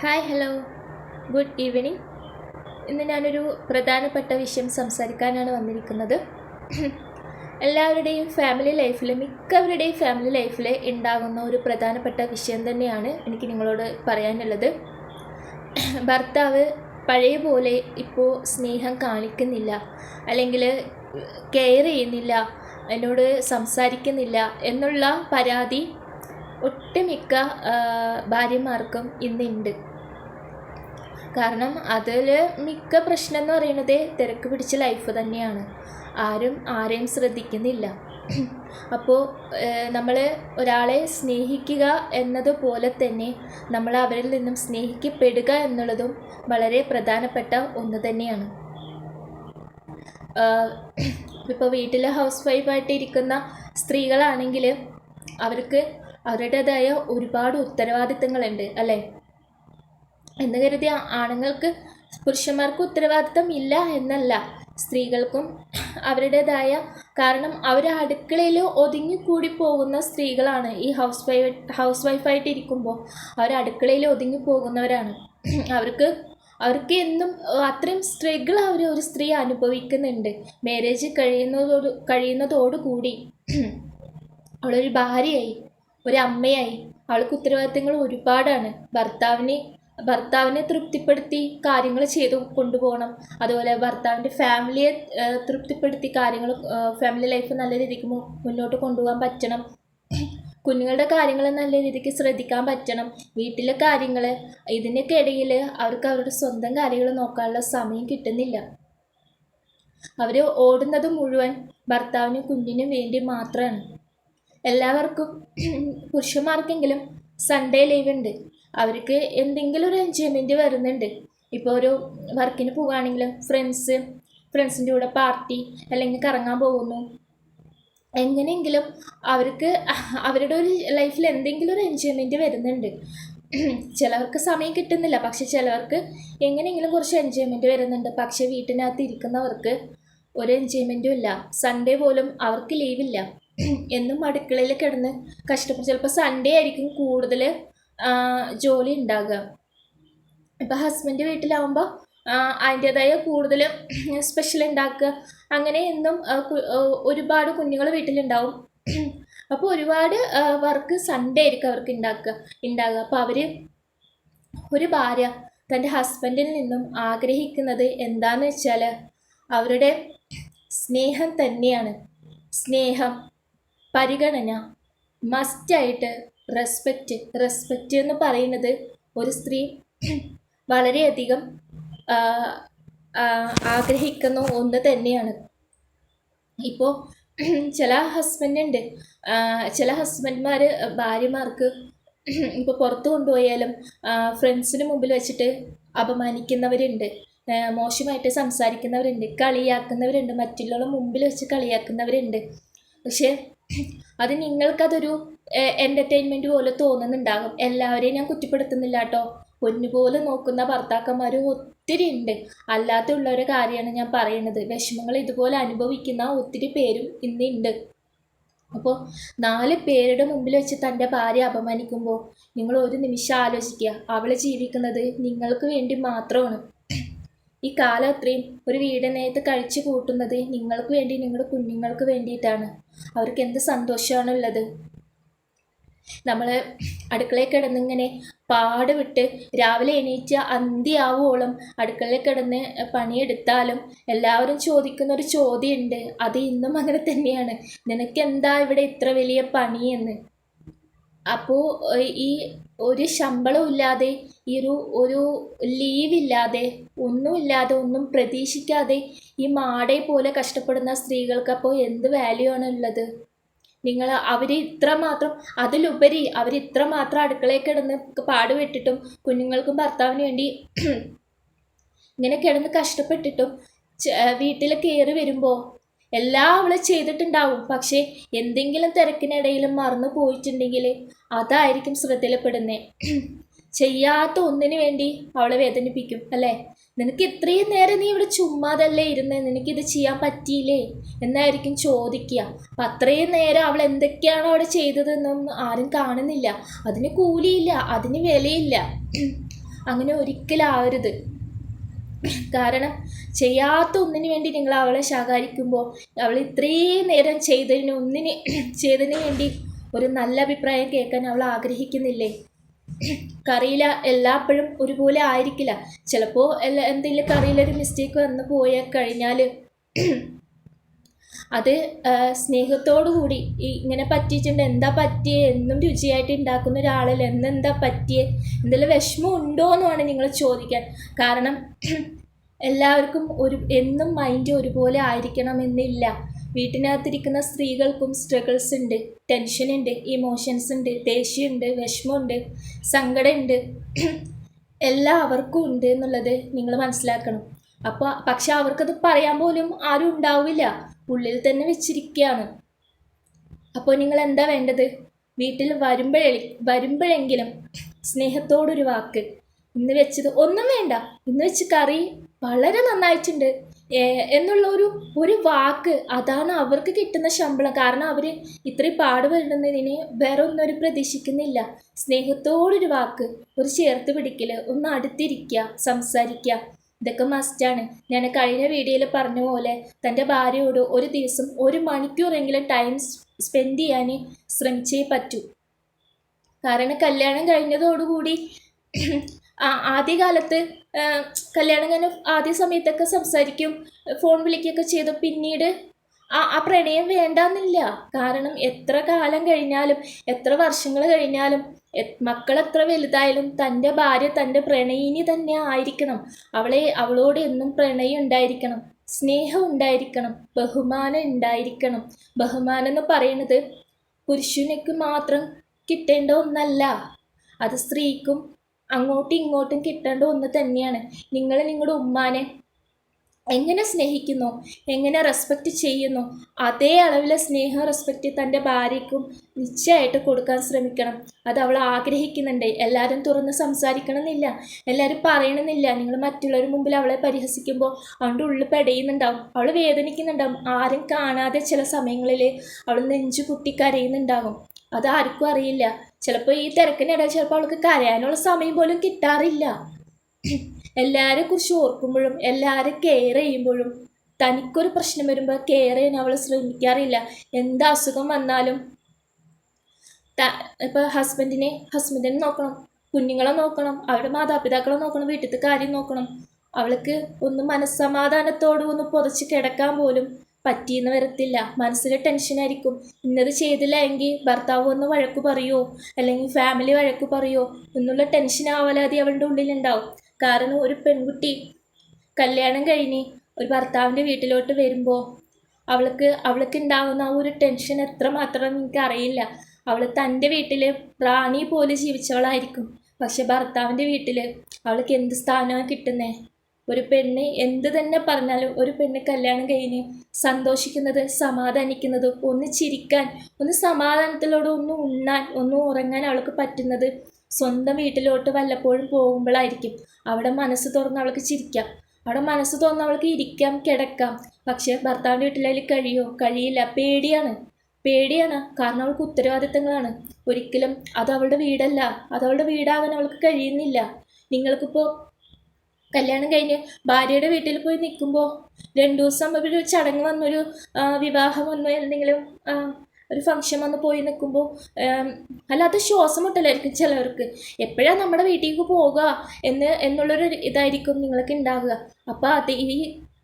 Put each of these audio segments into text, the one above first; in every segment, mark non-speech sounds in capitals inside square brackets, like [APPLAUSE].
Hi hello good evening ഇന്ന് ഞാനൊരു പ്രധാനപ്പെട്ട വിഷയം സംസാരിക്കാനാണ് വന്നിരിക്കുന്നത്. എല്ലാവരുടെയും ഫാമിലി ലൈഫിൽ മിക്കവരുടെയും ഫാമിലി ലൈഫിൽ ഉണ്ടാകുന്ന ഒരു പ്രധാനപ്പെട്ട വിഷയം തന്നെയാണ് എനിക്ക് നിങ്ങളോട് പറയാനുള്ളത്. ഭർത്താവ് പഴയ പോലെ ഇപ്പോൾ സ്നേഹം കാണിക്കുന്നില്ല അല്ലെങ്കിൽ കെയർ ചെയ്യുന്നില്ല എന്നോട് സംസാരിക്കുന്നില്ല എന്നുള്ള പരാതി ഒട്ടുമിക്ക ഭാര്യമാർക്കും ഇന്നുണ്ട്. കാരണം അതിൽ മിക്ക പ്രശ്നം എന്ന് പറയുന്നത് തിരക്ക് പിടിച്ച ലൈഫ് തന്നെയാണ്. ആരും ആരെയും ശ്രദ്ധിക്കുന്നില്ല. അപ്പോൾ നമ്മൾ ഒരാളെ സ്നേഹിക്കുക എന്നതുപോലെ തന്നെ നമ്മൾ അവരിൽ നിന്നും സ്നേഹിക്കപ്പെടുക എന്നുള്ളതും വളരെ പ്രധാനപ്പെട്ട ഒന്ന് തന്നെയാണ്. ഇപ്പോൾ വീട്ടിലെ ഹൗസ് വൈഫായിട്ട് ഇരിക്കുന്ന സ്ത്രീകളാണെങ്കിൽ അവർക്ക് അവരുടേതായ ഒരുപാട് ഉത്തരവാദിത്തങ്ങളുണ്ട് അല്ലേ? എന്ന് കരുതി ആണുങ്ങൾക്ക് പുരുഷന്മാർക്ക് ഉത്തരവാദിത്തം ഇല്ല എന്നല്ല. സ്ത്രീകൾക്കും അവരുടേതായ കാരണം അവർ അടുക്കളയിൽ ഒതുങ്ങിക്കൂടി പോകുന്ന സ്ത്രീകളാണ് ഈ ഹൗസ് വൈഫ് ഹൗസ് വൈഫായിട്ട് ഇരിക്കുമ്പോൾ. അവർ അടുക്കളയിൽ ഒതുങ്ങി പോകുന്നവരാണ്. അവർക്ക് അവർക്ക് എന്നും അത്രയും സ്ട്രഗിൾ അവർ ഒരു സ്ത്രീ അനുഭവിക്കുന്നുണ്ട്. മാരേജ് കഴിയുന്നതോട് കഴിയുന്നതോടുകൂടി അവളൊരു ഭാര്യയായി. ഒരു അമ്മയായി അവൾക്ക് ഉത്തരവാദിത്തങ്ങൾ ഒരുപാടാണ്. ഭർത്താവിനെ ഭർത്താവിനെ തൃപ്തിപ്പെടുത്തി കാര്യങ്ങൾ ചെയ്തു കൊണ്ടുപോകണം. അതുപോലെ ഭർത്താവിന്റെ ഫാമിലിയെ തൃപ്തിപ്പെടുത്തി കാര്യങ്ങൾ ഫാമിലി ലൈഫ് നല്ല രീതിക്ക് മുന്നോട്ട് കൊണ്ടുപോകാൻ പറ്റണം. കുഞ്ഞുങ്ങളുടെ കാര്യങ്ങൾ നല്ല രീതിക്ക് ശ്രദ്ധിക്കാൻ പറ്റണം. വീട്ടിലെ കാര്യങ്ങൾ ഇതിനൊക്കെ ഇടയിൽ അവർക്ക് അവരുടെ സ്വന്തം കാര്യങ്ങൾ നോക്കാനുള്ള സമയം കിട്ടുന്നില്ല. അവർ ഓടുന്നത് മുഴുവൻ ഭർത്താവിനും കുഞ്ഞിനും വേണ്ടി മാത്രമാണ്. എല്ലാവർക്കും [CLEARS THROAT] പുരുഷന്മാർക്കെങ്കിലും സൺഡേ ലീവ് ഉണ്ട്. അവർക്ക് എന്തെങ്കിലും ഒരു എൻജോയ്മെന്റ് വരുന്നുണ്ട്. ഇപ്പോൾ ഒരു വർക്കിന് പോവുകയാണെങ്കിലും ഫ്രണ്ട്സ് ഫ്രണ്ട്സിന്റെ കൂടെ പാർട്ടി അല്ലെങ്കിൽ കറങ്ങാൻ പോകുന്നു. എങ്ങനെയെങ്കിലും അവർക്ക് [CLEARS THROAT] അവരുടെ ഒരു ലൈഫിൽ എന്തെങ്കിലും ഒരു എൻജോയ്മെന്റ് വരുന്നുണ്ട്. [CLEARS THROAT] ചിലവർക്ക് സമയം കിട്ടുന്നില്ല. പക്ഷെ ചിലവർക്ക് എങ്ങനെയെങ്കിലും കുറച്ച് എൻജോയ്മെന്റ് വരുന്നുണ്ട്. പക്ഷെ വീട്ടിനകത്ത് ഇരിക്കുന്നവർക്ക് ഒരു എൻജോയ്മെന്റും ഇല്ല. സൺഡേ പോലും അവർക്ക് ലീവില്ല [CLEARS THROAT] എന്നും അടുക്കളയിൽ കിടന്ന്. കഷ്ടപ്പെട്ട് ചിലപ്പോൾ സൺഡേ ആയിരിക്കും കൂടുതൽ ജോലി ഉണ്ടാകുക ഇപ്പം ഹസ്ബൻഡ് വീട്ടിലാവുമ്പോൾ അതിന്റേതായ കൂടുതൽ [CLEARS THROAT] സ്പെഷ്യൽ ഉണ്ടാക്കുക. അങ്ങനെ എന്നും ഒരുപാട് കുഞ്ഞുങ്ങൾ വീട്ടിലുണ്ടാവും. [CLEARS THROAT] അപ്പോൾ ഒരുപാട് വർക്ക് സൺഡേ ആയിരിക്കും അവർക്ക് ഉണ്ടാക്കുക ഉണ്ടാകുക അപ്പോൾ അവർ ഒരു ഭാര്യ തന്റെ ഹസ്ബൻഡിൽ നിന്നും ആഗ്രഹിക്കുന്നത് എന്താന്ന് വെച്ചാൽ അവരുടെ സ്നേഹം തന്നെയാണ്. സ്നേഹം പരിഗണന മസ്റ്റായിട്ട് റെസ്പെക്റ്റ് റെസ്പെക്റ്റ് എന്ന് പറയുന്നത് ഒരു സ്ത്രീ [CLEARS THROAT] വളരെയധികം ആഗ്രഹിക്കുന്ന ഒന്ന് തന്നെയാണ്. ഇപ്പോൾ [CLEARS THROAT] ചില ഹസ്ബൻഡുണ്ട് ചില ഹസ്ബൻഡ്മാർ ഭാര്യമാർക്ക് [CLEARS THROAT] ഇപ്പോൾ പുറത്ത് കൊണ്ടുപോയാലും ഫ്രണ്ട്സിന് മുമ്പിൽ വെച്ചിട്ട് അപമാനിക്കുന്നവരുണ്ട്. മോശമായിട്ട് സംസാരിക്കുന്നവരുണ്ട്. കളിയാക്കുന്നവരുണ്ട്. മറ്റുള്ളവരുടെ മുമ്പിൽ വെച്ച് കളിയാക്കുന്നവരുണ്ട്. പക്ഷേ അത് നിങ്ങൾക്കതൊരു എന്റർടൈൻമെന്റ് പോലെ തോന്നുന്നുണ്ടാകും. എല്ലാവരെയും ഞാൻ കുറ്റപ്പെടുത്തുന്നില്ല കേട്ടോ. പൊന്നുപോലെ നോക്കുന്ന ഭർത്താക്കന്മാർ ഒത്തിരി ഉണ്ട്. അല്ലാത്തുള്ളവരുടെ കാര്യമാണ് ഞാൻ പറയുന്നത്. വിഷമങ്ങൾ ഇതുപോലെ അനുഭവിക്കുന്ന ഒത്തിരി പേരും ഇന്നുണ്ട് അപ്പോൾ നാല് പേരുടെ മുമ്പിൽ വെച്ച് തന്റെ ഭാര്യ അപമാനിക്കുമ്പോൾ നിങ്ങൾ ഒരു നിമിഷം ആലോചിക്കുക. അവൾ ജീവിക്കുന്നത് നിങ്ങൾക്ക് വേണ്ടി മാത്രമാണ്. ഈ കാലം അത്രയും ഒരു വീടിനകത്ത് കഴിച്ചു കൂട്ടുന്നത് നിങ്ങൾക്ക് വേണ്ടി നിങ്ങളുടെ കുഞ്ഞുങ്ങൾക്ക് വേണ്ടിയിട്ടാണ്. അവർക്ക് എന്ത് സന്തോഷമാണ് ഉള്ളത് നമ്മൾ അടുക്കളയിൽ കിടന്നിങ്ങനെ പാട് വിട്ട് രാവിലെ എണീറ്റ അന്തിയാവോളം അടുക്കളയിൽ കിടന്ന് പണിയെടുത്താലും എല്ലാവരും ചോദിക്കുന്ന ഒരു ചോദ്യമുണ്ട്. അത് ഇന്നും അങ്ങനെ തന്നെയാണ്. നിനക്ക് എന്താ ഇവിടെ ഇത്ര വലിയ പണിയെന്ന്? അപ്പോൾ ഈ ഒരു ശമ്പളവും ഇല്ലാതെ ഈ ഒരു ഒരു ലീവില്ലാതെ ഒന്നുമില്ലാതെ ഒന്നും പ്രതീക്ഷിക്കാതെ ഈ മാടെ പോലെ കഷ്ടപ്പെടുന്ന സ്ത്രീകൾക്ക് അപ്പോൾ എന്ത് വാല്യൂ ആണ് ഉള്ളത്? നിങ്ങൾ അവർ ഇത്രമാത്രം അതിലുപരി അവർ ഇത്രമാത്രം അടുക്കളയിൽ കിടന്ന് പാടുപെട്ടിട്ടും കുഞ്ഞുങ്ങൾക്കും ഭർത്താവിന് വേണ്ടി ഇങ്ങനെ കിടന്ന് കഷ്ടപ്പെട്ടിട്ടും വീട്ടിൽ കയറി വരുമ്പോൾ എല്ലാം അവൾ ചെയ്തിട്ടുണ്ടാവും. പക്ഷേ എന്തെങ്കിലും തിരക്കിനിടയിൽ മറന്നു പോയിട്ടുണ്ടെങ്കിൽ അതായിരിക്കും ശ്രദ്ധയിൽപ്പെടുന്നത് ചെയ്യാത്ത ഒന്നിന് വേണ്ടി അവളെ വേദനിപ്പിക്കും അല്ലേ? നിനക്ക് ഇത്രയും നേരം നീ ഇവിടെ ചുമ്മാതല്ലേ ഇരുന്ന്? നിനക്കിത് ചെയ്യാൻ പറ്റിയില്ലേ? എന്നായിരിക്കും ചോദിക്കുക. അപ്പം അത്രയും നേരം അവൾ എന്തൊക്കെയാണോ അവിടെ ചെയ്തതെന്നൊന്നും ആരും കാണുന്നില്ല. അതിന് കൂലിയില്ല അതിന് വിലയില്ല. അങ്ങനെ ഒരിക്കലും ആവരുത് കാരണം ചെയ്യാത്ത ഒന്നിനു വേണ്ടി നിങ്ങൾ അവളെ ശകാരിക്കുമ്പോൾ അവൾ ഇത്രയും നേരം ചെയ്തതിന് ഒന്നിന് [CLEARS THROAT] ചെയ്തതിന് വേണ്ടി ഒരു നല്ല അഭിപ്രായം കേൾക്കാൻ അവൾ ആഗ്രഹിക്കുന്നില്ലേ? കറിയില എല്ലാപ്പോഴും ഒരുപോലെ ആയിരിക്കില്ല. ചിലപ്പോൾ എല്ലാ എന്തെങ്കിലും കറിയിലൊരു മിസ്റ്റേക്ക് വന്നു പോയാൽ കഴിഞ്ഞാൽ [CLEARS THROAT] അത് സ്നേഹത്തോടു കൂടി ഇങ്ങനെ പറ്റിയിട്ടുണ്ട്. എന്താ പറ്റിയേ? എന്നും രുചിയായിട്ട് ഉണ്ടാക്കുന്ന ഒരാളല്ല? എന്നെന്താ പറ്റിയേ? എന്തെങ്കിലും വിഷമം ഉണ്ടോ എന്നാണ് നിങ്ങൾ ചോദിക്കാൻ. കാരണം എല്ലാവർക്കും ഒരു എന്നും മൈൻഡ് ഒരുപോലെ ആയിരിക്കണമെന്നില്ല. വീട്ടിനകത്തിരിക്കുന്ന സ്ത്രീകൾക്കും സ്ട്രഗിൾസ് ഉണ്ട്. ടെൻഷൻ ഉണ്ട് ഇമോഷൻസ് ഉണ്ട് ദേഷ്യമുണ്ട് വിഷമമുണ്ട് സങ്കടമുണ്ട്. എല്ലാവർക്കും ഉണ്ട് എന്നുള്ളത് നിങ്ങൾ മനസ്സിലാക്കണം. അപ്പോൾ പക്ഷെ അവർക്കത് പറയാൻ പോലും ആരും ഉണ്ടാവില്ല. ഉള്ളിൽ തന്നെ വെച്ചിരിക്കുകയാണ് അപ്പോൾ നിങ്ങൾ എന്താ വേണ്ടത്? വീട്ടിൽ വരുമ്പോഴേ വരുമ്പോഴെങ്കിലും സ്നേഹത്തോടൊരു വാക്ക്. ഇന്ന് വെച്ചത് ഒന്നും വേണ്ട. ഇന്ന് വെച്ച് കറി വളരെ നന്നായിട്ടുണ്ട്. എന്നുള്ള ഒരു ഒരു വാക്ക് അതാണ് അവർക്ക് കിട്ടുന്ന ശമ്പളം. കാരണം അവർ ഇത്രയും പാടുപെടുന്നതിന് വേറെ ഒന്നും അവർ പ്രതീക്ഷിക്കുന്നില്ല. സ്നേഹത്തോടൊരു വാക്ക് ഒരു ചേർത്ത് പിടിക്കൽ ഒന്ന് അടുത്തിരിക്കുക സംസാരിക്കുക ഇതൊക്കെ മസ്റ്റാണ് ഞാൻ കഴിഞ്ഞ വീഡിയോയിൽ പറഞ്ഞ പോലെ തന്റെ ഭാര്യയോട് ഒരു ദിവസം ഒരു മണിക്കൂറെങ്കിലും ടൈം സ്പെൻഡ് ചെയ്യാൻ ശ്രമിച്ചേ പറ്റൂ. കാരണം കല്യാണം കഴിഞ്ഞതോടുകൂടി ആദ്യകാലത്ത് കല്യാണം കഴിഞ്ഞ ആദ്യ സമയത്തൊക്കെ സംസാരിക്കും ഫോൺ വിളിക്കുകയൊക്കെ ചെയ്തു. പിന്നീട് ആ ആ പ്രണയം വേണ്ടാന്നില്ല. കാരണം എത്ര കാലം കഴിഞ്ഞാലും എത്ര വർഷങ്ങൾ കഴിഞ്ഞാലും മക്കൾ എത്ര വലുതായാലും തന്റെ ഭാര്യ തന്റെ പ്രണയിനി തന്നെ ആയിരിക്കണം. അവളെ അവളോട് എന്നും പ്രണയം ഉണ്ടായിരിക്കണം. സ്നേഹം ഉണ്ടായിരിക്കണം. ബഹുമാനം ഉണ്ടായിരിക്കണം. ബഹുമാനം എന്ന് പറയുന്നത് പുരുഷനക്ക് മാത്രം കിട്ടേണ്ട ഒന്നല്ല. അത് സ്ത്രീക്കും അങ്ങോട്ടും ഇങ്ങോട്ടും കിട്ടേണ്ട ഒന്ന് തന്നെയാണ്. നിങ്ങൾ നിങ്ങളുടെ ഉമ്മാനെ എങ്ങനെ സ്നേഹിക്കുന്നു? എങ്ങനെ റെസ്പെക്റ്റ് ചെയ്യുന്നു? അതേ അളവിലെ സ്നേഹം റെസ്പെക്റ്റ് തന്റെ ഭാര്യയ്ക്കും നിശ്ചയമായിട്ട് കൊടുക്കാൻ ശ്രമിക്കണം. അത് അവൾ ആഗ്രഹിക്കുന്നുണ്ട്. എല്ലാവരും തുറന്ന് സംസാരിക്കണം എന്നില്ല എല്ലാവരും പറയണമെന്നില്ല. നിങ്ങൾ മറ്റുള്ളവർ മുമ്പിൽ അവളെ പരിഹസിക്കുമ്പോൾ അവളുടെ ഉള്ളിൽ പെടയുന്നുണ്ടാവും. അവൾ വേദനിക്കുന്നുണ്ടാവും. ആരും കാണാതെ ചില സമയങ്ങളിൽ അവൾ നെഞ്ചു കുട്ടി കരയുന്നുണ്ടാകും. അത് ആർക്കും അറിയില്ല. ചിലപ്പോൾ ഈ തിരക്കിനിട ചിലപ്പോൾ അവൾക്ക് കരയാനുള്ള സമയം പോലും കിട്ടാറില്ല. എല്ലാവരെ കുറിച്ച് ഓർക്കുമ്പോഴും എല്ലാവരും കെയർ ചെയ്യുമ്പോഴും തനിക്കൊരു പ്രശ്നം വരുമ്പോൾ കെയർ ചെയ്യാൻ അവൾ ശ്രമിക്കാറില്ല. എന്ത് അസുഖം വന്നാലും ഇപ്പോൾ ഹസ്ബൻഡിനെ ഹസ്ബൻഡിനെ നോക്കണം കുഞ്ഞുങ്ങളെ നോക്കണം അവരുടെ മാതാപിതാക്കളെ നോക്കണം വീട്ടിലത്തെ കാര്യം നോക്കണം. അവൾക്ക് ഒന്ന് മനസ്സമാധാനത്തോട് ഒന്ന് പുതച്ച് കിടക്കാൻ പോലും പറ്റിയെന്ന് വരത്തില്ല. മനസ്സിൽ ടെൻഷനായിരിക്കും ഇന്നത് ചെയ്തില്ല എങ്കിൽ ഭർത്താവ് ഒന്ന് വഴക്ക് പറയോ? അല്ലെങ്കിൽ ഫാമിലി വഴക്ക് പറയോ? എന്നുള്ള ടെൻഷൻ ആവലാതെ അവളുടെ ഉള്ളിലുണ്ടാവും. കാരണം ഒരു പെൺകുട്ടി കല്യാണം കഴിഞ്ഞ് ഒരു ഭർത്താവിന്റെ വീട്ടിലോട്ട് വരുമ്പോൾ അവൾക്ക് അവൾക്ക് ഉണ്ടാകുന്ന ആ ഒരു ടെൻഷൻ എത്രമാത്രം എനിക്ക് അറിയില്ല അവൾ തന്റെ വീട്ടിൽ പ്രാണി പോലെ ജീവിച്ചവളായിരിക്കും. പക്ഷെ ഭർത്താവിന്റെ വീട്ടിൽ അവൾക്ക് എന്ത് സ്ഥാനമാണ് കിട്ടുന്നത് ഒരു പെണ്ണ് എന്ത് തന്നെ പറഞ്ഞാലും ഒരു പെണ്ണ് കല്യാണം കഴിഞ്ഞ് സന്തോഷിക്കുന്നത് സമാധാനിക്കുന്നത് ഒന്ന് ചിരിക്കാൻ ഒന്ന് സമാധാനത്തിലൂടെ ഒന്ന് ഉണ്ണാൻ ഒന്ന് ഉറങ്ങാൻ അവൾക്ക് പറ്റുന്നത് സ്വന്തം വീട്ടിലോട്ട് വല്ലപ്പോഴും പോകുമ്പോഴായിരിക്കും അവിടെ മനസ്സ് തുറന്ന് അവൾക്ക് ചിരിക്കാം. അവിടെ മനസ്സ് തുറന്ന് അവൾക്ക് ഇരിക്കാം കിടക്കാം. പക്ഷേ ഭർത്താവിന്റെ വീട്ടിലതിൽ കഴിയോ? കഴിയില്ല. പേടിയാണ്. പേടിയാണ്. കാരണം അവൾക്ക് ഉത്തരവാദിത്തങ്ങളാണ്. ഒരിക്കലും അത് അവളുടെ വീടല്ല. അത് അവളുടെ വീടാകാൻ അവൾക്ക് കഴിയുന്നില്ല. നിങ്ങൾക്കിപ്പോൾ കല്യാണം കഴിഞ്ഞ് ഭാര്യയുടെ വീട്ടിൽ പോയി നിൽക്കുമ്പോൾ രണ്ടു ദിവസം ഒരു ചടങ്ങ് വന്നൊരു വിവാഹം വന്നു എന്തെങ്കിലും ഒരു ഫംഗ്ഷൻ വന്ന് പോയി നിൽക്കുമ്പോൾ അല്ലാതെ ശ്വാസം മുട്ടലായിരിക്കും ചിലവർക്ക്. എപ്പോഴാണ് നമ്മുടെ വീട്ടിലേക്ക് പോകുക എന്ന് എന്നുള്ളൊരു ഇതായിരിക്കും നിങ്ങൾക്ക് ഉണ്ടാവുക. അപ്പോൾ അത് ഈ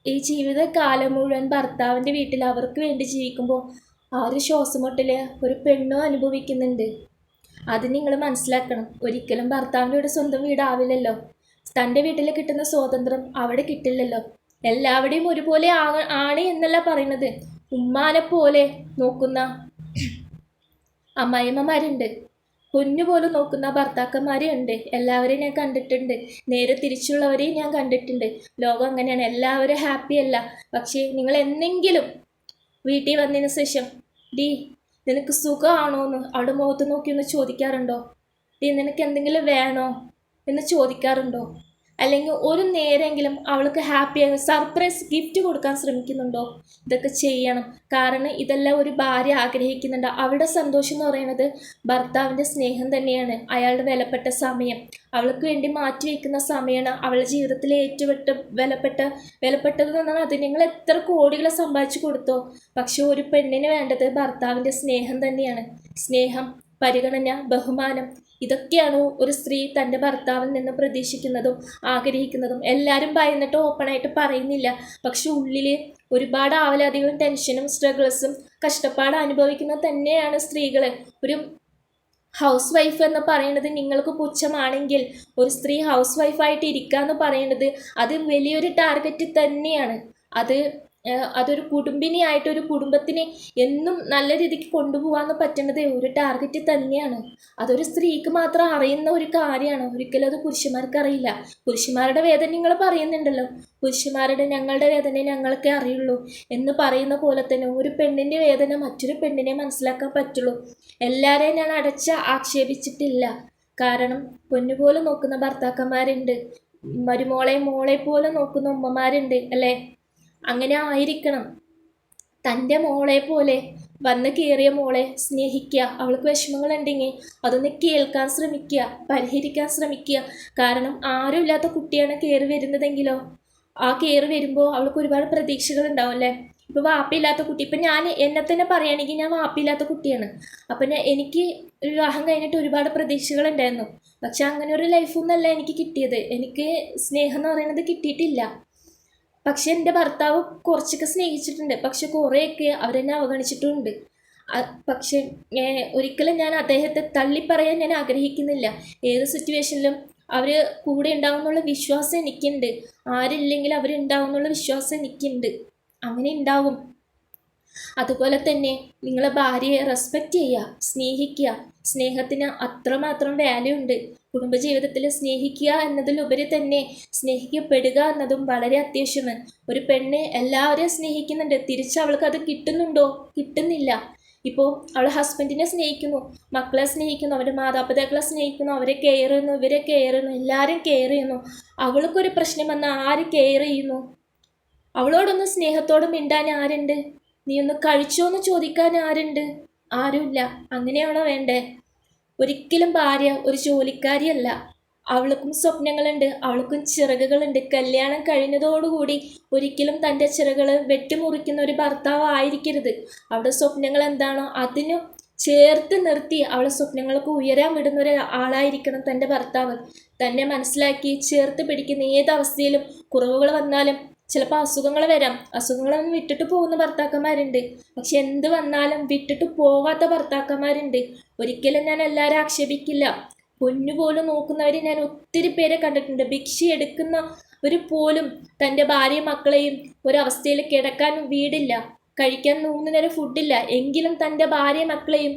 ഈ ജീവിതകാലം മുഴുവൻ ഭർത്താവിന്റെ വീട്ടിൽ അവർക്ക് വേണ്ടി ജീവിക്കുമ്പോൾ ആ ഒരു ശ്വാസം മുട്ടൽ ഒരു പെണ്ണോ അനുഭവിക്കുന്നുണ്ട്. അത് നിങ്ങൾ മനസ്സിലാക്കണം. ഒരിക്കലും ഭർത്താവിന്റെ വീട് സ്വന്തം വീടാവില്ലല്ലോ. തന്റെ വീട്ടിൽ കിട്ടുന്ന സ്വാതന്ത്ര്യം അവിടെ കിട്ടില്ലല്ലോ. എല്ലാവരുടെയും ഒരുപോലെ ആണ് എന്നല്ല പറയുന്നത്. ഉമ്മാനെ പോലെ നോക്കുന്ന അമ്മായിമ്മമാരുണ്ട്. പൊന്നുപോലെ നോക്കുന്ന ഭർത്താക്കന്മാരുണ്ട് എല്ലാവരെയും ഞാൻ കണ്ടിട്ടുണ്ട്. നേരെ തിരിച്ചുള്ളവരെയും ഞാൻ കണ്ടിട്ടുണ്ട്. ലോകം അങ്ങനെയാണ്. എല്ലാവരും ഹാപ്പി അല്ല. പക്ഷേ നിങ്ങൾ എന്തെങ്കിലും വീട്ടിൽ വന്നതിന് ശേഷം ഡി നിനക്ക് സുഖമാണോ എന്ന് അവിടെ മുഖത്ത് നോക്കി ഒന്ന് ചോദിക്കാറുണ്ടോ? ഡി നിനക്ക് എന്തെങ്കിലും വേണോ? എന്ന് ചോദിക്കാറുണ്ടോ? അല്ലെങ്കിൽ ഒരു നേരെങ്കിലും അവൾക്ക് ഹാപ്പിയായി സർപ്രൈസ് ഗിഫ്റ്റ് കൊടുക്കാൻ ശ്രമിക്കുന്നുണ്ടോ? ഇതൊക്കെ ചെയ്യണം. കാരണം ഇതെല്ലാം ഒരു ഭാര്യ ആഗ്രഹിക്കുന്നുണ്ട്. അവളുടെ സന്തോഷം എന്ന് പറയുന്നത് ഭർത്താവിന്റെ സ്നേഹം തന്നെയാണ്. അയാളുടെ വിലപ്പെട്ട സമയം. അവൾക്ക് വേണ്ടി മാറ്റി വയ്ക്കുന്ന സമയമാണ് അവളുടെ ജീവിതത്തിലെ ഏറ്റവും വിലപ്പെട്ട വിലപ്പെട്ടത് എന്ന് പറഞ്ഞാൽ അത്. നിങ്ങൾ എത്ര കോടികൾ സമ്പാദിച്ചു കൊടുത്തോ? പക്ഷേ ഒരു പെണ്ണിന് വേണ്ടത് ഭർത്താവിന്റെ സ്നേഹം തന്നെയാണ്. സ്നേഹം പരിഗണന ബഹുമാനം ഇതൊക്കെയാണ് ഒരു സ്ത്രീ തന്റെ ഭർത്താവിൽ നിന്ന് പ്രതീക്ഷിക്കുന്നതും ആഗ്രഹിക്കുന്നതും? എല്ലാവരും ഭയന്നിട്ട് ഓപ്പണായിട്ട് പറയുന്നില്ല. പക്ഷെ ഉള്ളിൽ ഒരുപാട് ആവലാതികളും ടെൻഷനും സ്ട്രഗിൾസും കഷ്ടപ്പാട് അനുഭവിക്കുന്നത് തന്നെയാണ് സ്ത്രീകൾ ഒരു ഹൗസ് വൈഫ് എന്ന് പറയുന്നത് നിങ്ങൾക്ക് പുച്ഛമാണെങ്കിൽ ഒരു സ്ത്രീ ഹൗസ് വൈഫായിട്ട് ഇരിക്കുക എന്ന് പറയുന്നത് അത് വലിയൊരു ടാർഗറ്റ് തന്നെയാണ്. അത് അതൊരു കുടുംബിനിയായിട്ട് ഒരു കുടുംബത്തിനെ എന്നും നല്ല രീതിക്ക് കൊണ്ടുപോകാൻ പറ്റുന്നത് ഒരു ടാർഗറ്റ് തന്നെയാണ്. അതൊരു സ്ത്രീക്ക് മാത്രം അറിയുന്ന ഒരു കാര്യമാണ്. ഒരിക്കലും അത് പുരുഷന്മാർക്ക് അറിയില്ല. പുരുഷന്മാരുടെ വേദന നിങ്ങൾ പറയുന്നുണ്ടല്ലോ. പുരുഷന്മാരുടെ ഞങ്ങളുടെ വേദന ഞങ്ങൾക്കേ അറിയുള്ളൂ എന്ന് പറയുന്ന പോലെ തന്നെ ഒരു പെണ്ണിന്റെ വേദന മറ്റൊരു പെണ്ണിനെ മനസ്സിലാക്കാൻ പറ്റുള്ളൂ. എല്ലാവരെയും ഞാൻ അടച്ച ആക്ഷേപിച്ചിട്ടില്ല. കാരണം പൊന്നുപോലെ നോക്കുന്ന ഭർത്താക്കന്മാരുണ്ട്. മരുമോളെ മോളെ പോലെ നോക്കുന്ന ഉമ്മമാരുണ്ട് അല്ലേ? അങ്ങനെ ആയിരിക്കണം. തന്റെ മോളെ പോലെ വന്ന് കയറിയ മോളെ സ്നേഹിക്കുക. അവൾക്ക് വിഷമങ്ങളുണ്ടെങ്കിൽ അതൊന്ന് കേൾക്കാൻ ശ്രമിക്കുക പരിഹരിക്കാൻ ശ്രമിക്കുക. കാരണം ആരുമില്ലാത്ത കുട്ടിയാണ് കയറി വരുന്നതെങ്കിലോ? ആ കയറി വരുമ്പോൾ അവൾക്ക് ഒരുപാട് പ്രതീക്ഷകൾ ഉണ്ടാവും അല്ലേ? ഇപ്പോൾ വാപ്പില്ലാത്ത കുട്ടി. ഇപ്പം ഞാൻ എന്നെ തന്നെ പറയുകയാണെങ്കിൽ ഞാൻ വാപ്പില്ലാത്ത കുട്ടിയാണ്. അപ്പം ഞാൻ എനിക്ക് വിവാഹം കഴിഞ്ഞിട്ട് ഒരുപാട് പ്രതീക്ഷകളുണ്ടായിരുന്നു പക്ഷെ അങ്ങനെ ഒരു ലൈഫൊന്നുമല്ല എനിക്ക് കിട്ടിയത്. എനിക്ക് സ്നേഹം എന്ന് പറയുന്നത് കിട്ടിയിട്ടില്ല. പക്ഷെ എന്റെ ഭർത്താവ് കുറച്ചൊക്കെ സ്നേഹിച്ചിട്ടുണ്ട്. പക്ഷെ കുറേയൊക്കെ അവരെന്നെ അവഗണിച്ചിട്ടുമുണ്ട് പക്ഷെ ഒരിക്കലും ഞാൻ അദ്ദേഹത്തെ തള്ളിപ്പറയാൻ ഞാൻ ആഗ്രഹിക്കുന്നില്ല. ഏത് സിറ്റുവേഷനിലും അവർ കൂടെ ഉണ്ടാവും എന്നുള്ള വിശ്വാസം എനിക്കുണ്ട്. ആരില്ലെങ്കിൽ അവരുണ്ടാവും എന്നുള്ള വിശ്വാസം എനിക്കുണ്ട്. അങ്ങനെ ഉണ്ടാവും. അതുപോലെ തന്നെ നിങ്ങളെ ഭാര്യയെ റെസ്പെക്റ്റ് ചെയ്യുക സ്നേഹിക്കുക. സ്നേഹത്തിന് അത്രമാത്രം വാല്യൂ ഉണ്ട്. കുടുംബജീവിതത്തിൽ സ്നേഹിക്കുക എന്നതിലുപരി തന്നെ സ്നേഹിക്കപ്പെടുക എന്നതും വളരെ അത്യാവശ്യമാണ്. ഒരു പെണ്ണ് എല്ലാവരെയും സ്നേഹിക്കുന്നുണ്ട്. തിരിച്ച് അവൾക്ക് അത് കിട്ടുന്നുണ്ടോ? കിട്ടുന്നില്ല. ഇപ്പോൾ അവൾ ഹസ്ബൻഡിനെ സ്നേഹിക്കുന്നു. മക്കളെ സ്നേഹിക്കുന്നു. അവരുടെ മാതാപിതാക്കളെ സ്നേഹിക്കുന്നു. അവരെ കെയർ ചെയ്യുന്നു. ഇവരെ കെയർ ചെയ്യുന്നു. എല്ലാവരും കെയർ ചെയ്യുന്നു. അവൾക്കൊരു പ്രശ്നം വന്നാൽ ആര് കെയർ ചെയ്യുന്നു? അവളോടൊന്ന് സ്നേഹത്തോടെ മിണ്ടാൻ ആരുണ്ട്? നീ ഒന്ന് കഴിച്ചോന്ന് ചോദിക്കാൻ ആരുണ്ട്? ആരുമില്ല. അങ്ങനെയാണോ വേണ്ടേ? ഒരിക്കലും ഭാര്യ ഒരു ജോലിക്കാരിയല്ല. അവൾക്കും സ്വപ്നങ്ങളുണ്ട് അവൾക്കും ചിറകുകളുണ്ട്. കല്യാണം കഴിഞ്ഞതോടുകൂടി ഒരിക്കലും തന്റെ ചിറകൾ വെട്ടിമുറിക്കുന്ന ഒരു ഭർത്താവ് ആയിരിക്കരുത്. അവളുടെ സ്വപ്നങ്ങൾ എന്താണോ അതിനു ചേർത്ത് നിർത്തി അവളെ സ്വപ്നങ്ങൾക്ക് ഉയരാൻ വിടുന്ന ഒരു ആളായിരിക്കണം തന്റെ ഭർത്താവ്. തന്നെ മനസ്സിലാക്കി ചേർത്ത് പിടിക്കുന്ന ഏത് അവസ്ഥയിലും കുറവുകൾ വന്നാലും ചിലപ്പോൾ അസുഖങ്ങൾ വരാം. അസുഖങ്ങളൊന്നും വിട്ടിട്ട് പോകുന്ന ഭർത്താക്കന്മാരുണ്ട്. പക്ഷെ എന്ത് വന്നാലും വിട്ടിട്ട് പോകാത്ത ഭർത്താക്കന്മാരുണ്ട്. ഒരിക്കലും ഞാൻ എല്ലാവരും ആക്ഷേപിക്കില്ല. പൊന്നുപോലും നോക്കുന്നവർ ഞാൻ ഒത്തിരി പേരെ കണ്ടിട്ടുണ്ട്. ഭിക്ഷ എടുക്കുന്ന ഒരു പോലും തന്റെ ഭാര്യയും മക്കളെയും ഒരവസ്ഥയിൽ കിടക്കാൻ വീടില്ല. കഴിക്കാൻ മൂന്ന് നേരം ഫുഡില്ല എങ്കിലും തന്റെ ഭാര്യയും മക്കളെയും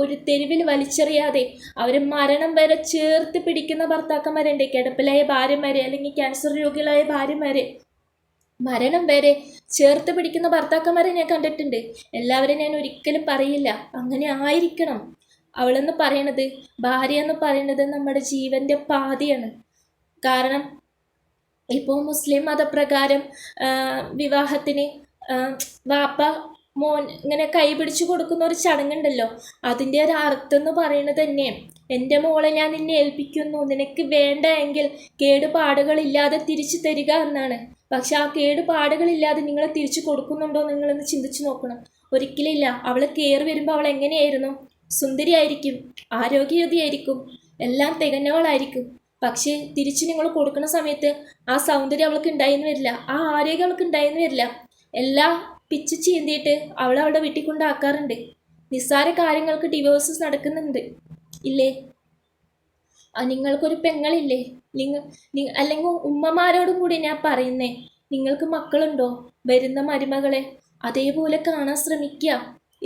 ഒരു തെരുവിൽ വലിച്ചെറിയാതെ അവർ മരണം വരെ ചേർത്ത് പിടിക്കുന്ന ഭർത്താക്കന്മാരുണ്ട്. കിടപ്പിലായ ഭാര്യമാരെ അല്ലെങ്കിൽ ക്യാൻസർ രോഗികളായ ഭാര്യമാരെ. മരണം വരെ ചേർത്ത് പിടിക്കുന്ന ഭർത്താക്കന്മാരെ ഞാൻ കണ്ടിട്ടുണ്ട്. എല്ലാവരും ഞാൻ ഒരിക്കലും പറയില്ല. അങ്ങനെ ആയിരിക്കണം. അവളെന്ന് പറയണത് ഭാര്യ എന്ന് പറയുന്നത് നമ്മുടെ ജീവന്റെ പാതിയാണ്. കാരണം ഇപ്പോൾ മുസ്ലിം മതപ്രകാരം വിവാഹത്തിന് വാപ്പ മോൻ ഇങ്ങനെ കൈ പിടിച്ചു കൊടുക്കുന്ന ഒരു ചടങ്ങുണ്ടല്ലോ. അതിന്റെ ഒരു അർത്ഥം എന്ന് പറയുന്നത് തന്നെ എന്റെ മോളെ ഞാൻ നിന്നെ ഏൽപ്പിക്കുന്നു. നിനക്ക് വേണ്ട എങ്കിൽ കേടുപാടുകളില്ലാതെ തിരിച്ചു തരിക എന്നാണ്. പക്ഷെ ആ കേടുപാടുകളില്ലാതെ നിങ്ങളെ തിരിച്ചു കൊടുക്കുന്നുണ്ടോ നിങ്ങളെന്ന് ചിന്തിച്ചു നോക്കണം. ഒരിക്കലില്ല. അവൾ കയറി വരുമ്പോൾ അവൾ എങ്ങനെയായിരുന്നു? സുന്ദരിയായിരിക്കും. ആരോഗ്യവതിയായിരിക്കും. എല്ലാം തികഞ്ഞവളായിരിക്കും. പക്ഷേ തിരിച്ച് നിങ്ങൾ കൊടുക്കുന്ന സമയത്ത് ആ സൗന്ദര്യം അവൾക്ക് ഉണ്ടായിരുന്നു വരില്ല. ആ ആരോഗ്യം അവൾക്ക് ഉണ്ടായിരുന്നു വരില്ല. എല്ലാ പിച്ച് ചീന്തിയിട്ട് അവൾ അവളുടെ വീട്ടിൽ കൊണ്ടാക്കാറുണ്ട് നിസ്സാര കാര്യങ്ങൾക്ക് ഡിവോഴ്സസ് നടക്കുന്നുണ്ട്. ഇല്ലേ? നിങ്ങൾക്കൊരു പെങ്ങളില്ലേ? നിങ്ങൾ അല്ലെങ്കിൽ ഉമ്മമാരോടും കൂടി ഞാൻ പറയുന്നേ നിങ്ങൾക്ക് മക്കളുണ്ടോ? വരുന്ന മരുമകളെ അതേപോലെ കാണാൻ ശ്രമിക്കുക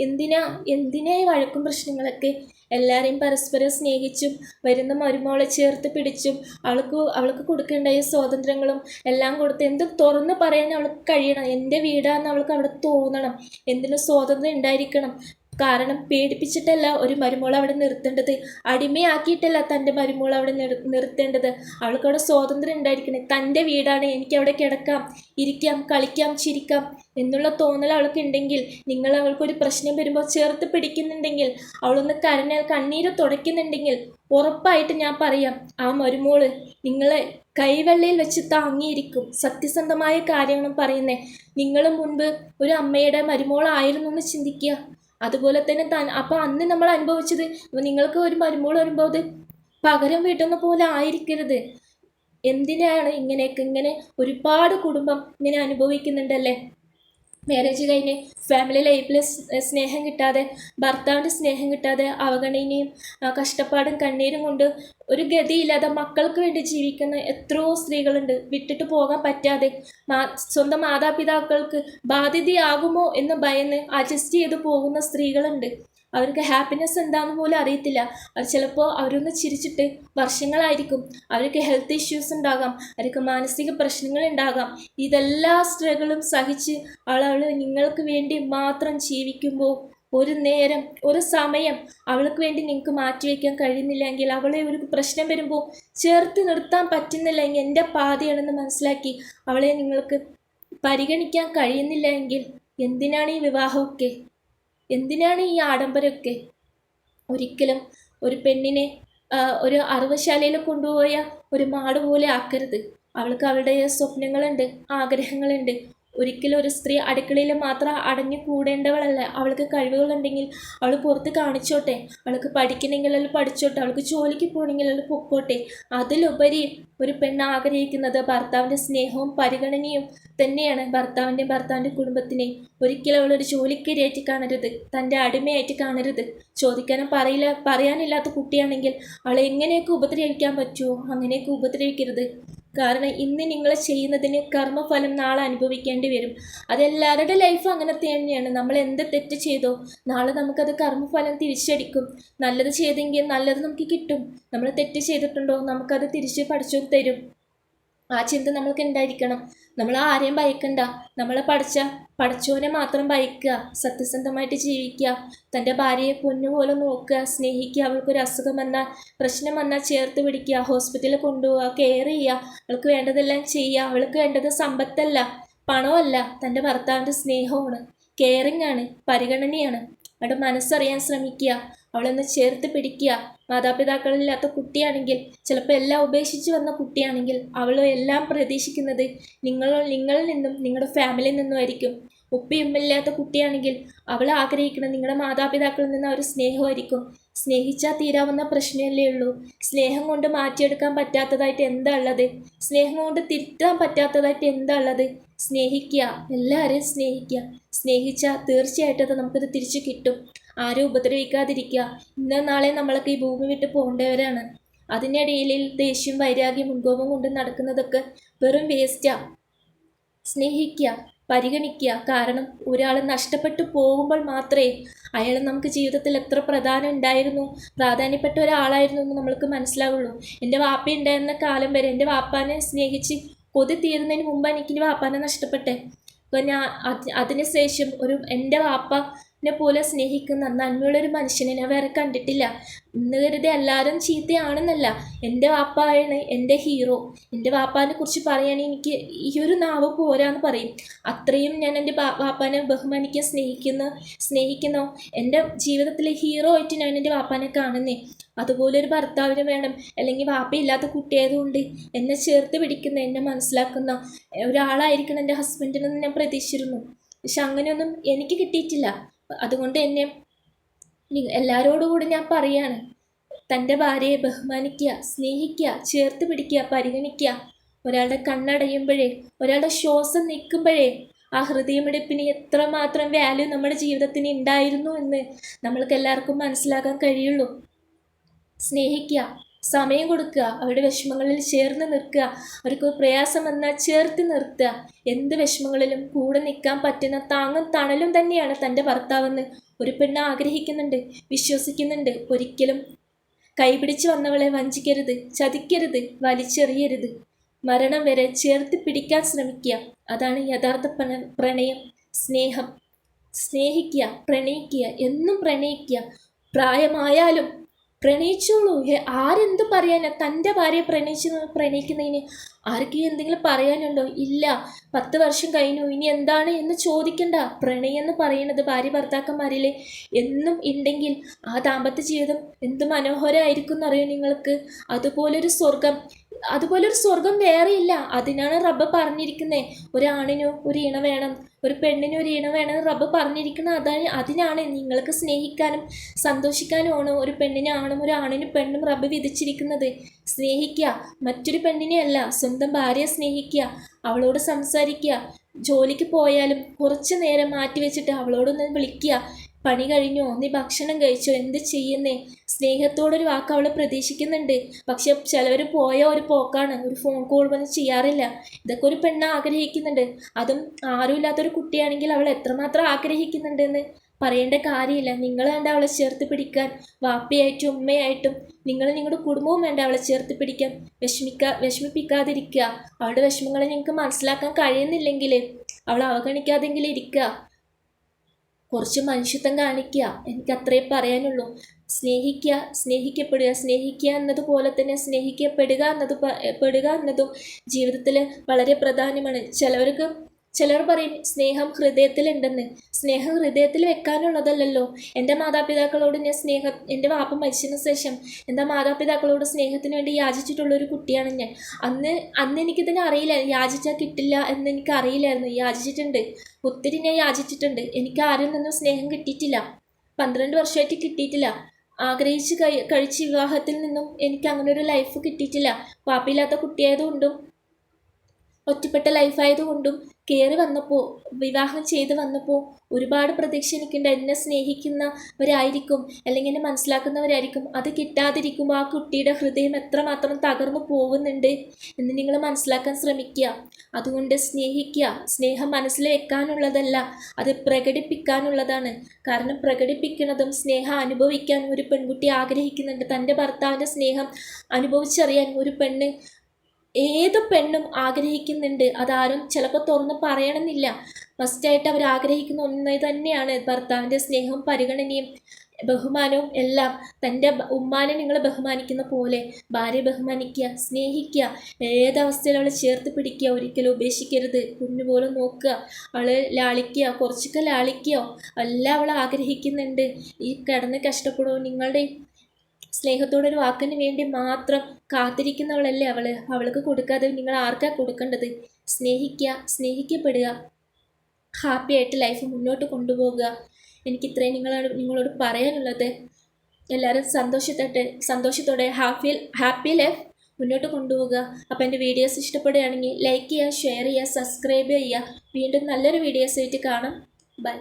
എന്തിനാ എന്തിനാ ഈ വഴക്കും പ്രശ്നങ്ങളൊക്കെ? എല്ലാവരെയും പരസ്പരം സ്നേഹിച്ചും വരുന്ന മരുമോളെ ചേർത്ത് പിടിച്ചും അവൾക്ക് അവൾക്ക് കൊടുക്കേണ്ടായ സ്വാതന്ത്ര്യങ്ങളും എല്ലാം കൊടുത്ത് എന്ത് തുറന്ന് പറയാൻ അവൾക്ക് കഴിയണം? എന്റെ വീടാന്ന് അവൾക്ക് അവിടെ തോന്നണം. എന്തിനും സ്വാതന്ത്ര്യം ഉണ്ടായിരിക്കണം? കാരണം പേടിപ്പിച്ചിട്ടല്ല ഒരു മരുമോൾ അവിടെ നിർത്തേണ്ടത്. അടിമയാക്കിയിട്ടല്ല തന്റെ മരുമോൾ അവിടെ നിർ നിർത്തേണ്ടത്. അവൾക്ക് അവിടെ സ്വാതന്ത്ര്യം ഉണ്ടായിരിക്കണേ. തന്റെ വീടാണ്. എനിക്ക് അവിടെ കിടക്കാം. ഇരിക്കാം കളിക്കാം ചിരിക്കാം എന്നുള്ള തോന്നൽ അവൾക്ക് ഉണ്ടെങ്കിൽ നിങ്ങൾ അവൾക്കൊരു പ്രശ്നം വരുമ്പോൾ ചേർത്ത് പിടിക്കുന്നുണ്ടെങ്കിൽ അവളൊന്ന് കരഞ്ഞാൽ കണ്ണീര് തുടയ്ക്കുന്നുണ്ടെങ്കിൽ ഉറപ്പായിട്ട് ഞാൻ പറയാം ആ മരുമോൾ നിങ്ങളെ കൈവെള്ളയിൽ വെച്ച് താങ്ങിയിരിക്കും. സത്യസന്ധമായ കാര്യങ്ങളും പറയുന്നേ. നിങ്ങളും മുൻപ് ഒരു അമ്മയുടെ മരുമോളായിരുന്നു എന്ന് ചിന്തിക്കുക. അതുപോലെ തന്നെ താൻ അപ്പോൾ അന്ന് നമ്മൾ അനുഭവിച്ചത് നിങ്ങൾക്ക് ഒരു മരുമോൾ വരുമ്പോൾ അത് പകരം വീട്ടുന്ന പോലെ ആയിരിക്കരുത്. എന്തിനാണ് ഇങ്ങനെയൊക്കെ ഇങ്ങനെ ഒരുപാട് കുടുംബം ഇങ്ങനെ അനുഭവിക്കുന്നുണ്ടല്ലേ? മാരേജ് കഴിഞ്ഞ് ഫാമിലി ലൈഫിൽ സ്നേഹം കിട്ടാതെ ഭർത്താവിന്റെ സ്നേഹം കിട്ടാതെ അവഗണനയും കഷ്ടപ്പാടും കണ്ണീരും കൊണ്ട് ഒരു ഗതിയില്ലാതെ മക്കൾക്ക് വേണ്ടി ജീവിക്കുന്ന എത്രയോ സ്ത്രീകളുണ്ട്. വിട്ടിട്ട് പോകാൻ പറ്റാതെ മാ സ്വന്തം മാതാപിതാക്കൾക്ക് ബാധ്യതയാകുമോ എന്ന് ഭയന്ന് അഡ്ജസ്റ്റ് ചെയ്ത് പോകുന്ന സ്ത്രീകളുണ്ട്. അവർക്ക് ഹാപ്പിനെസ് എന്താണെന്ന് പോലും അറിയത്തില്ല. അവർ ചിലപ്പോൾ അവരൊന്ന് ചിരിച്ചിട്ട് വർഷങ്ങളായിരിക്കും. അവർക്ക് ഹെൽത്ത് ഇഷ്യൂസ് ഉണ്ടാകാം. അവർക്ക് മാനസിക പ്രശ്നങ്ങൾ ഉണ്ടാകാം. ഇതെല്ലാ സ്ത്രീകളും സഹിച്ച് അവളവൾ നിങ്ങൾക്ക് വേണ്ടി മാത്രം ജീവിക്കുമ്പോൾ ഒരു നേരം ഒരു സമയം അവൾക്ക് വേണ്ടി നിങ്ങൾക്ക് മാറ്റിവെക്കാൻ കഴിയുന്നില്ലെങ്കിൽ അവളെ ഒരു പ്രശ്നം വരുമ്പോൾ ചേർത്ത് നിർത്താൻ പറ്റുന്നില്ലെങ്കിൽ എന്റെ പാതയാണെന്ന് മനസ്സിലാക്കി അവളെ നിങ്ങൾക്ക് പരിഗണിക്കാൻ കഴിയുന്നില്ല എങ്കിൽ എന്തിനാണ് ഈ വിവാഹമൊക്കെ? എന്തിനാണ് ഈ ആഡംബരമൊക്കെ? ഒരിക്കലും ഒരു പെണ്ണിനെ ഒരു അറിവശാലയിൽ കൊണ്ടുപോയ ഒരു മാട് പോലെ ആക്കരുത്. അവൾക്ക് അവളുടെ സ്വപ്നങ്ങളുണ്ട് ആഗ്രഹങ്ങളുണ്ട്. ഒരിക്കലും ഒരു സ്ത്രീ അടുക്കളയിൽ മാത്രം അടഞ്ഞു കൂടേണ്ടവളല്ല. അവൾക്ക് കഴിവുകളുണ്ടെങ്കിൽ അവൾ പുറത്ത് കാണിച്ചോട്ടെ. അവൾക്ക് പഠിക്കണമെങ്കിൽ അവൾ പഠിച്ചോട്ടെ. അവൾക്ക് ജോലിക്ക് പോകണമെങ്കിൽ അവൾ പൊക്കോട്ടെ. അതിലുപരി ഒരു പെണ്ണ് ആഗ്രഹിക്കുന്നത് ഭർത്താവിന്റെ സ്നേഹവും പരിഗണനയും തന്നെയാണ്. ഭർത്താവിന്റെ ഭർത്താവിന്റെ കുടുംബത്തിനെ ഒരിക്കലും അവളൊരു ജോലിക്കാരിയായിട്ട് കാണരുത്. തന്റെ അടിമയായിട്ട് കാണരുത്. ചോദിക്കാനും പറയില്ല പറയാനില്ലാത്ത കുട്ടിയാണെങ്കിൽ അവളെ എങ്ങനെയൊക്കെ ഉപദ്രവിക്കാൻ പറ്റുമോ അങ്ങനെയൊക്കെ ഉപദ്രവിക്കരുത്. കാരണം ഇന്ന് നിങ്ങൾ ചെയ്യുന്നതിന് കർമ്മഫലം നാളെ അനുഭവിക്കേണ്ടി വരും. അതെല്ലാവരുടെ ലൈഫ് അങ്ങനെ തന്നെയാണ്. നമ്മൾ എന്ത് തെറ്റ് ചെയ്തോ നാളെ നമുക്കത് കർമ്മഫലം തിരിച്ചടിക്കും. നല്ലത് ചെയ്തെങ്കിൽ നല്ലത് നമുക്ക് കിട്ടും. നമ്മൾ തെറ്റ് ചെയ്തിട്ടുണ്ടോ നമുക്കത് തിരിച്ച് പഠിച്ചു തരും. ആ ചിന്ത നമ്മൾക്ക് ഉണ്ടായിരിക്കണം നമ്മൾ ആരെയും ഭയക്കണ്ട. നമ്മളെ പഠിച്ച പഠിച്ചവനെ മാത്രം ഭയക്കുക സത്യസന്ധമായിട്ട് ജീവിക്കുക തന്റെ ഭാര്യയെ പൊന്നുപോലെ നോക്കുക സ്നേഹിക്കുക അവൾക്കൊരു അസുഖം വന്നാൽ പ്രശ്നം വന്നാൽ ചേർത്ത് പിടിക്കുക ഹോസ്പിറ്റലിൽ കൊണ്ടുപോവുക കെയർ ചെയ്യുക അവൾക്ക് വേണ്ടതെല്ലാം ചെയ്യുക അവൾക്ക് വേണ്ടത് സമ്പത്തല്ല പണമല്ല തന്റെ ഭർത്താവിന്റെ സ്നേഹമാണ് കെയറിങ് ആണ് പരിഗണനയാണ്. അവളുടെ മനസ്സറിയാൻ ശ്രമിക്കുക അവളൊന്ന് ചേർത്ത് പിടിക്കുക മാതാപിതാക്കളില്ലാത്ത കുട്ടിയാണെങ്കിൽ ചിലപ്പോൾ എല്ലാം ഉപേക്ഷിച്ച് വന്ന കുട്ടിയാണെങ്കിൽ അവൾ എല്ലാം പ്രതീക്ഷിക്കുന്നത് നിങ്ങൾ നിങ്ങളിൽ നിന്നും നിങ്ങളുടെ ഫാമിലിയിൽ നിന്നുമായിരിക്കും. ഉപ്പയുമ്മില്ലാത്ത കുട്ടിയാണെങ്കിൽ അവൾ ആഗ്രഹിക്കുന്നത് നിങ്ങളുടെ മാതാപിതാക്കളിൽ നിന്ന് ഒരു സ്നേഹമായിരിക്കും. സ്നേഹിച്ചാൽ തീരാവുന്ന പ്രശ്നമല്ലേ ഉള്ളൂ. സ്നേഹം കൊണ്ട് മാറ്റിയെടുക്കാൻ പറ്റാത്തതായിട്ട് എന്താ ഉള്ളത്? സ്നേഹം കൊണ്ട് തിരുത്താൻ പറ്റാത്തതായിട്ട് എന്താ ഉള്ളത്? സ്നേഹിക്കുക എല്ലാവരെയും സ്നേഹിക്കുക. സ്നേഹിച്ചാൽ തീർച്ചയായിട്ടും അത് നമുക്കത് തിരിച്ചു കിട്ടും. ആരും ഉപദ്രവിക്കാതിരിക്കുക. ഇന്ന നാളെ നമ്മളൊക്കെ ഈ ഭൂമി വിട്ട് പോകേണ്ടവരാണ്. അതിനിടയിൽ ദേഷ്യം വൈരാഗ്യം മുൻകോപം കൊണ്ട് നടക്കുന്നതൊക്കെ വെറും വേസ്റ്റാ സ്നേഹിക്കുക പരിഗണിക്കുക. കാരണം ഒരാൾ നഷ്ടപ്പെട്ടു പോകുമ്പോൾ മാത്രമേ അയാൾ നമുക്ക് ജീവിതത്തിൽ എത്ര പ്രധാനം ഉണ്ടായിരുന്നു പ്രാധാന്യപ്പെട്ട ഒരാളായിരുന്നു എന്ന് നമ്മൾക്ക് മനസ്സിലാവുള്ളൂ. എന്റെ വാപ്പ ഉണ്ടായിരുന്ന കാലം വരെ എന്റെ വാപ്പാനെ സ്നേഹിച്ച് കൊതി തീരുന്നതിന് മുമ്പ് എനിക്ക് വാപ്പാനെ നഷ്ടപ്പെട്ടെ. അപ്പോൾ ഞാൻ അതിനുശേഷം ഒരു എന്റെ വാപ്പനെ പോലെ സ്നേഹിക്കുന്ന നന്മയുള്ളൊരു മനുഷ്യനെ ഞാൻ വേറെ കണ്ടിട്ടില്ല. ഇന്ന് കരുതി എല്ലാവരും ചീത്തയാണെന്നല്ല. എന്റെ വാപ്പായാണ് എന്റെ ഹീറോ എന്റെ വാപ്പാനെ കുറിച്ച് പറയുകയാണെങ്കിൽ എനിക്ക് ഈ ഒരു നാവ് പോരാന്ന് പറയും. അത്രയും ഞാൻ എന്റെ വാപ്പാനെ ബഹുമാനിക്കാൻ സ്നേഹിക്കുന്നു സ്നേഹിക്കുന്നു. എന്റെ ജീവിതത്തിലെ ഹീറോ ആയിട്ട് ഞാൻ എന്റെ വാപ്പാനെ കാണുന്നേ. അതുപോലെ ഒരു ഭർത്താവിന് വേണം. അല്ലെങ്കിൽ വാപ്പയില്ലാത്ത കുട്ടിയായതുകൊണ്ട് എന്നെ ചേർത്ത് പിടിക്കുന്ന എന്നെ മനസ്സിലാക്കുന്ന ഒരാളായിരിക്കണം എന്റെ ഹസ്ബൻഡിനെന്ന് ഞാൻ പ്രതീക്ഷിച്ചിരുന്നു. പക്ഷെ അങ്ങനെയൊന്നും എനിക്ക് കിട്ടിയിട്ടില്ല. അതുകൊണ്ട് തന്നെ എല്ലാരോടും കൂടി ഞാൻ പറയാണ് തന്റെ ഭാര്യയെ ബഹുമാനിക്കുക സ്നേഹിക്കുക ചേർത്ത് പിടിക്കുക പരിഗണിക്കുക. ഒരാളുടെ കണ്ണടയുമ്പോഴേ ഒരാളുടെ ശ്വാസം നിൽക്കുമ്പോഴേ ആ ഹൃദയമെടുപ്പിന് എത്രമാത്രം വാല്യൂ നമ്മുടെ ജീവിതത്തിന് ഉണ്ടായിരുന്നു എന്ന് നമ്മൾക്ക് എല്ലാവർക്കും മനസ്സിലാക്കാൻ കഴിയുള്ളൂ. സ്നേഹിക്കുക സമയം കൊടുക്കുക അവരുടെ വിഷമങ്ങളിൽ ചേർന്ന് നിൽക്കുക അവർക്ക് പ്രയാസം വന്നാൽ ചേർത്ത് നിർത്തുക. എന്ത് വിഷമങ്ങളിലും കൂടെ നിൽക്കാൻ പറ്റുന്ന താങ്ങും തണലും തന്നെയാണ് തന്റെ ഭർത്താവെന്ന് ഒരു പെണ്ണ് ആഗ്രഹിക്കുന്നുണ്ട് വിശ്വസിക്കുന്നുണ്ട്. ഒരിക്കലും കൈപിടിച്ച് വന്നവളെ വഞ്ചിക്കരുത് ചതിക്കരുത് വലിച്ചെറിയരുത്. മരണം വരെ ചേർത്ത് പിടിക്കാൻ ശ്രമിക്കുക. അതാണ് യഥാർത്ഥ പ്രണ- പ്രണയം. സ്നേഹം. സ്നേഹിക്കുക പ്രണയിക്കുക എന്നും പ്രണയിക്കുക. പ്രായമായാലും പ്രണയിച്ചോളൂ ആരെന്ത് പറയാനാ? തന്റെ ഭാര്യയെ പ്രണയിച്ച് പ്രണയിക്കുന്നതിന് ആർക്കും എന്തെങ്കിലും പറയാനുണ്ടോ? ഇല്ല. പത്ത് വർഷം കഴിഞ്ഞു. ഇനി എന്താണ് എന്ന് ചോദിക്കണ്ട. പ്രണയം എന്ന് പറയുന്നത് ഭാര്യ ഭർത്താക്കന്മാരിൽ എന്നും ഉണ്ടെങ്കിൽ ആ ദാമ്പത്യ ജീവിതം എന്ത് മനോഹരമായിരിക്കും എന്നറിയോ നിങ്ങൾക്ക്? അതുപോലൊരു സ്വർഗം അതുപോലൊരു സ്വർഗം വേറെയില്ല. അതിനാണ് റബ്ബ് പറഞ്ഞിരിക്കുന്നത് ഒരാണിനു ഒരു ഇണ വേണം ഒരു പെണ്ണിന് ഒരു ഇണ വേണം എന്ന് റബ്ബ് പറഞ്ഞിരിക്കുന്നത് അതാണ് അതിനാണ് നിങ്ങൾക്ക് സ്നേഹിക്കാനും സന്തോഷിക്കാനുമാണ് ഒരു പെണ്ണിന് ആണും ഒരു ആണിനും പെണ്ണും റബ്ബ് വിധിച്ചിരിക്കുന്നത്. സ്നേഹിക്കുക. മറ്റൊരു പെണ്ണിനെ അല്ല സ്വന്തം ഭാര്യയെ സ്നേഹിക്കുക. അവളോട് സംസാരിക്കുക. ജോലിക്ക് പോയാലും കുറച്ച് നേരം മാറ്റി വെച്ചിട്ട് അവളോടൊന്ന് വിളിക്കുക. പണി കഴിഞ്ഞോ നീ ഭക്ഷണം കഴിച്ചോ എന്ത് ചെയ്യുന്നേ? സ്നേഹത്തോടൊരു വാക്ക് അവളെ പ്രതീക്ഷിക്കുന്നുണ്ട്. പക്ഷെ ചിലവർ പോയ ഒരു പോക്കാണ് ഒരു ഫോൺ കോൾ വന്ന് ചെയ്യാറില്ല. ഇതൊക്കെ ഒരു പെണ്ണ് ആഗ്രഹിക്കുന്നുണ്ട്. അതും ആരുമില്ലാത്തൊരു കുട്ടിയാണെങ്കിൽ അവൾ എത്രമാത്രം ആഗ്രഹിക്കുന്നുണ്ടെന്ന് പറയേണ്ട കാര്യമില്ല. നിങ്ങൾ വേണ്ട അവളെ ചേർത്ത് പിടിക്കാൻ. വാപ്പയായിട്ടും ഉമ്മയായിട്ടും നിങ്ങൾ നിങ്ങളുടെ കുടുംബവും വേണ്ട അവളെ ചേർത്ത് പിടിക്കാൻ. വിഷമിക്കാ വിഷമിപ്പിക്കാതിരിക്കുക. അവളുടെ വിഷമങ്ങളെ നിങ്ങൾക്ക് മനസ്സിലാക്കാൻ കഴിയുന്നില്ലെങ്കിൽ അവളെ അവഗണിക്കാതെങ്കിലും ഇരിക്കുക. കുറച്ച് മനുഷ്യത്വം കാണിക്കുക. എനിക്ക് അത്രേ പറയാനുള്ളൂ. സ്നേഹിക്കുക സ്നേഹിക്കപ്പെടുക സ്നേഹിക്കുക എന്നതുപോലെ തന്നെ സ്നേഹിക്കപ്പെടുക എന്നത് പെടുക എന്നതും ജീവിതത്തിൽ വളരെ പ്രധാനമാണ്. ചിലവർക്ക് ചിലർ പറയും സ്നേഹം ഹൃദയത്തിലുണ്ടെന്ന്. സ്നേഹം ഹൃദയത്തിൽ വെക്കാനുള്ളതല്ലല്ലോ. എന്റെ മാതാപിതാക്കളോട് ഞാൻ സ്നേഹം എന്റെ വാപ്പ മരിച്ചതിന് ശേഷം എന്റെ മാതാപിതാക്കളോട് സ്നേഹത്തിന് വേണ്ടി യാചിച്ചിട്ടുള്ള ഒരു കുട്ടിയാണ് ഞാൻ. അന്ന് അന്ന് എനിക്കിതിനെ അറിയില്ല. യാചിച്ചാൽ കിട്ടില്ല എന്ന് എനിക്ക് അറിയില്ലായിരുന്നു. യാചിച്ചിട്ടുണ്ട്. ഒത്തിരി ഞാൻ യാചിച്ചിട്ടുണ്ട്. എനിക്ക് ആരും നിന്നും സ്നേഹം കിട്ടിയിട്ടില്ല. പന്ത്രണ്ട് വർഷമായിട്ട് കിട്ടിയിട്ടില്ല. ആഗ്രഹിച്ച് കഴി കഴിച്ച വിവാഹത്തിൽ നിന്നും എനിക്ക് അങ്ങനെ ഒരു ലൈഫ് കിട്ടിയിട്ടില്ല. പാപ്പില്ലാത്ത കുട്ടിയായതുകൊണ്ടും ഒറ്റപ്പെട്ട ലൈഫായതുകൊണ്ടും കയറി വന്നപ്പോൾ വിവാഹം ചെയ്ത് വന്നപ്പോൾ ഒരുപാട് പ്രതീക്ഷ എനിക്കുണ്ട്. എന്നെ സ്നേഹിക്കുന്നവരായിരിക്കും അല്ലെങ്കിൽ എന്നെ മനസ്സിലാക്കുന്നവരായിരിക്കും. അത് കിട്ടാതിരിക്കുമ്പോൾ ആ കുട്ടിയുടെ ഹൃദയം എത്രമാത്രം തകർന്നു പോകുന്നുണ്ട് എന്ന് നിങ്ങൾ മനസ്സിലാക്കാൻ ശ്രമിക്കുക. അതുകൊണ്ട് സ്നേഹിക്കുക. സ്നേഹം മനസ്സിൽ വെക്കാനുള്ളതല്ല അത് പ്രകടിപ്പിക്കാനുള്ളതാണ്. കാരണം പ്രകടിപ്പിക്കുന്നതും സ്നേഹം അനുഭവിക്കാൻ ഒരു പെൺകുട്ടി ആഗ്രഹിക്കുന്നുണ്ട്. തന്റെ ഭർത്താവിന്റെ സ്നേഹം അനുഭവിച്ചറിയാൻ ഒരു പെണ്ണ് ഏത് പെണ്ണും ആഗ്രഹിക്കുന്നുണ്ട്? അതാരും ചിലപ്പോൾ തുറന്ന് പറയണമെന്നില്ല. ഫസ്റ്റായിട്ട് അവർ ആഗ്രഹിക്കുന്ന ഒന്ന് തന്നെയാണ്. ഭർത്താവിന്റെ സ്നേഹവും പരിഗണനയും ബഹുമാനവും എല്ലാം. തന്റെ ഉമ്മാനെ നിങ്ങൾ ബഹുമാനിക്കുന്ന പോലെ ഭാര്യ ബഹുമാനിക്കുക സ്നേഹിക്കുക. ഏതവസ്ഥയിൽ അവളെ ചേർത്ത് പിടിക്കുക ഒരിക്കലും ഉപേക്ഷിക്കരുത്. കുഞ്ഞുപോലെ നോക്കുക അവളെ ലാളിക്കുക കുറച്ചൊക്കെ ലാളിക്കുകയോ എല്ലാം അവൾ ആഗ്രഹിക്കുന്നുണ്ട്. ഈ കിടന്ന് കഷ്ടപ്പെടുമോ നിങ്ങളുടെ സ്നേഹത്തോടെ ഒരു വാക്കിന് വേണ്ടി മാത്രം കാത്തിരിക്കുന്നവളല്ലേ അവൾ? അവൾക്ക് കൊടുക്കാതെ നിങ്ങൾ ആർക്കാ കൊടുക്കേണ്ടത്? സ്നേഹിക്കുക സ്നേഹിക്കപ്പെടുക. ഹാപ്പി ആയിട്ട് ലൈഫ് മുന്നോട്ട് കൊണ്ടുപോകുക എനിക്ക് ഇത്രയും നിങ്ങളോട് നിങ്ങളോട് പറയാനുള്ളത്. എല്ലാവരും സന്തോഷത്തോടെ സന്തോഷത്തോടെ ഹാപ്പി ഹാപ്പി ലൈഫ് മുന്നോട്ട് കൊണ്ടുപോകുക അപ്പോൾ എന്റെ വീഡിയോസ് ഇഷ്ടപ്പെടുകയാണെങ്കിൽ ലൈക്ക് ചെയ്യുക ഷെയർ ചെയ്യുക സബ്സ്ക്രൈബ് ചെയ്യുക. വീണ്ടും നല്ലൊരു വീഡിയോസ് ആയിട്ട് കാണാം. ബൈ.